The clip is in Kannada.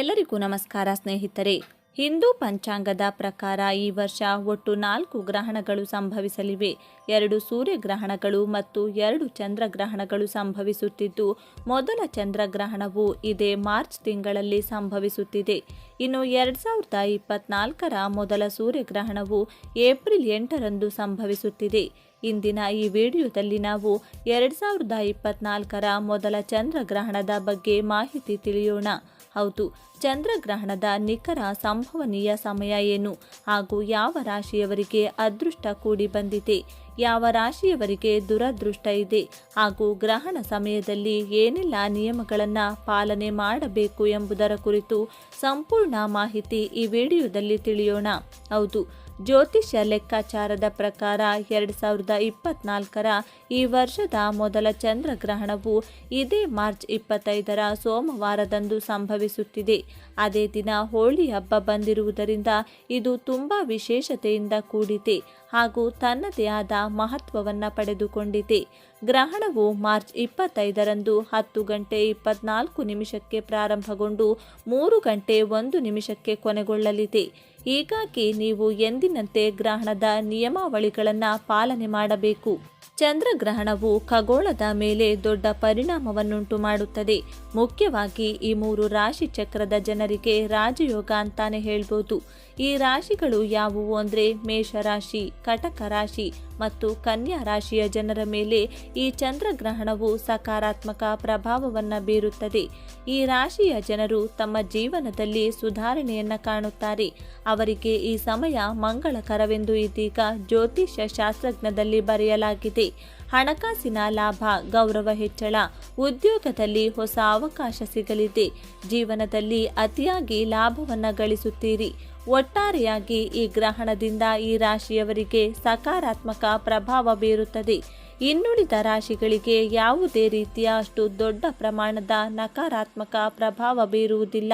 ಎಲ್ಲರಿಗೂ ನಮಸ್ಕಾರ ಸ್ನೇಹಿತರೆ. ಹಿಂದೂ ಪಂಚಾಂಗದ ಪ್ರಕಾರ ಈ ವರ್ಷ ಒಟ್ಟು ನಾಲ್ಕು ಗ್ರಹಣಗಳು ಸಂಭವಿಸಲಿವೆ. ಎರಡು ಸೂರ್ಯಗ್ರಹಣಗಳು ಮತ್ತು ಎರಡು ಚಂದ್ರಗ್ರಹಣಗಳು ಸಂಭವಿಸುತ್ತಿದ್ದು, ಮೊದಲ ಚಂದ್ರಗ್ರಹಣವು ಇದೇ ಮಾರ್ಚ್ ತಿಂಗಳಲ್ಲಿ ಸಂಭವಿಸುತ್ತಿದೆ. ಇನ್ನು ಎರಡು ಸಾವಿರದ ಇಪ್ಪತ್ನಾಲ್ಕರ ಮೊದಲ ಸೂರ್ಯಗ್ರಹಣವು ಏಪ್ರಿಲ್ ಎಂಟರಂದು ಸಂಭವಿಸುತ್ತಿದೆ. ಇಂದಿನ ಈ ವಿಡಿಯೋದಲ್ಲಿ ನಾವು ಎರಡು ಸಾವಿರದ ಇಪ್ಪತ್ನಾಲ್ಕರ ಮೊದಲ ಚಂದ್ರಗ್ರಹಣದ ಬಗ್ಗೆ ಮಾಹಿತಿ ತಿಳಿಯೋಣ. ಹೌದು. ಚಂದ್ರಗ್ರಹಣದ ನಿಖರ ಸಂಭವನೀಯ ಸಮಯ ಏನು? ಹಾಗೂ ಯಾವ ರಾಶಿಯವರಿಗೆ ಅದೃಷ್ಟ ಕೂಡಿ ಬಂದಿದೆ? ಯಾವ ರಾಶಿಯವರಿಗೆ ದುರದೃಷ್ಟ ಇದೆ? ಹಾಗೂ ಗ್ರಹಣ ಸಮಯದಲ್ಲಿ ಏನೆಲ್ಲ ನಿಯಮಗಳನ್ನು ಪಾಲನೆ ಮಾಡಬೇಕು ಎಂಬುದರ ಕುರಿತು ಸಂಪೂರ್ಣ ಮಾಹಿತಿ ಈ ವಿಡಿಯೋದಲ್ಲಿ ತಿಳಿಯೋಣ. ಹೌದು. ಜ್ಯೋತಿಷ್ಯ ಲೆಕ್ಕಾಚಾರದ ಪ್ರಕಾರ ಎರಡು ಸಾವಿರದ ಇಪ್ಪತ್ನಾಲ್ಕರ ಈ ವರ್ಷದ ಮೊದಲ ಚಂದ್ರಗ್ರಹಣವು ಇದೇ ಮಾರ್ಚ್ ಇಪ್ಪತ್ತೈದರ ಸೋಮವಾರದಂದು ಸಂಭವಿಸುತ್ತಿದೆ. ಅದೇ ದಿನ ಹೋಳಿ ಹಬ್ಬ ಬಂದಿರುವುದರಿಂದ ಇದು ತುಂಬ ವಿಶೇಷತೆಯಿಂದ ಕೂಡಿದೆ. ಹಾಗೂ ತನ್ನದೇ ಆದ ಮಹತ್ವವನ್ನು ಪಡೆದುಕೊಂಡಿದೆ. ಗ್ರಹಣವು ಮಾರ್ಚ್ ಇಪ್ಪತ್ತೈದರಂದು ಹತ್ತು ಗಂಟೆ ಇಪ್ಪತ್ನಾಲ್ಕು ನಿಮಿಷಕ್ಕೆ ಪ್ರಾರಂಭಗೊಂಡು ಮೂರು ಗಂಟೆ ಒಂದು ನಿಮಿಷಕ್ಕೆ ಕೊನೆಗೊಳ್ಳಲಿದೆ. ಹೀಗಾಗಿ ನೀವು ಎಂದಿನಂತೆ ಗ್ರಹಣದ ನಿಯಮಾವಳಿಗಳನ್ನು ಪಾಲನೆ ಮಾಡಬೇಕು. ಚಂದ್ರಗ್ರಹಣವು ಖಗೋಳದ ಮೇಲೆ ದೊಡ್ಡ ಪರಿಣಾಮವನ್ನುಂಟು ಮಾಡುತ್ತದೆ. ಮುಖ್ಯವಾಗಿ ಈ ಮೂರು ರಾಶಿ ಚಕ್ರದ ಜನರಿಗೆ ರಾಜಯೋಗ ಅಂತಾನೆ ಹೇಳ್ಬೋದು. ಈ ರಾಶಿಗಳು ಯಾವುವು ಅಂದರೆ ಮೇಷರಾಶಿ ಕಟಕ ರಾಶಿ ಮತ್ತು ಕನ್ಯಾ ರಾಶಿಯ ಜನರ ಮೇಲೆ ಈ ಚಂದ್ರಗ್ರಹಣವು ಸಕಾರಾತ್ಮಕ ಪ್ರಭಾವವನ್ನು ಬೀರುತ್ತದೆ. ಈ ರಾಶಿಯ ಜನರು ತಮ್ಮ ಜೀವನದಲ್ಲಿ ಸುಧಾರಣೆಯನ್ನು ಕಾಣುತ್ತಾರೆ. ಅವರಿಗೆ ಈ ಸಮಯ ಮಂಗಳಕರವೆಂದು ಇದೀಗ ಜ್ಯೋತಿಷ್ಯ ಶಾಸ್ತ್ರಜ್ಞದಲ್ಲಿ ಬರೆಯಲಾಗಿದೆ. ಹಣಕಾಸಿನ ಲಾಭ, ಗೌರವ ಹೆಚ್ಚಳ, ಉದ್ಯೋಗದಲ್ಲಿ ಹೊಸ ಅವಕಾಶ ಸಿಗಲಿದೆ. ಜೀವನದಲ್ಲಿ ಅತಿಯಾಗಿ ಲಾಭವನ್ನು ಗಳಿಸುತ್ತೀರಿ. ಒಟ್ಟಾರೆಯಾಗಿ ಈ ಗ್ರಹಣದಿಂದ ಈ ರಾಶಿಯವರಿಗೆ ಸಕಾರಾತ್ಮಕ ಪ್ರಭಾವ ಬೀರುತ್ತದೆ. ಇನ್ನುಳಿದ ರಾಶಿಗಳಿಗೆ ಯಾವುದೇ ರೀತಿಯ ಅಷ್ಟು ದೊಡ್ಡ ಪ್ರಮಾಣದ ನಕಾರಾತ್ಮಕ ಪ್ರಭಾವ ಬೀರುವುದಿಲ್ಲ.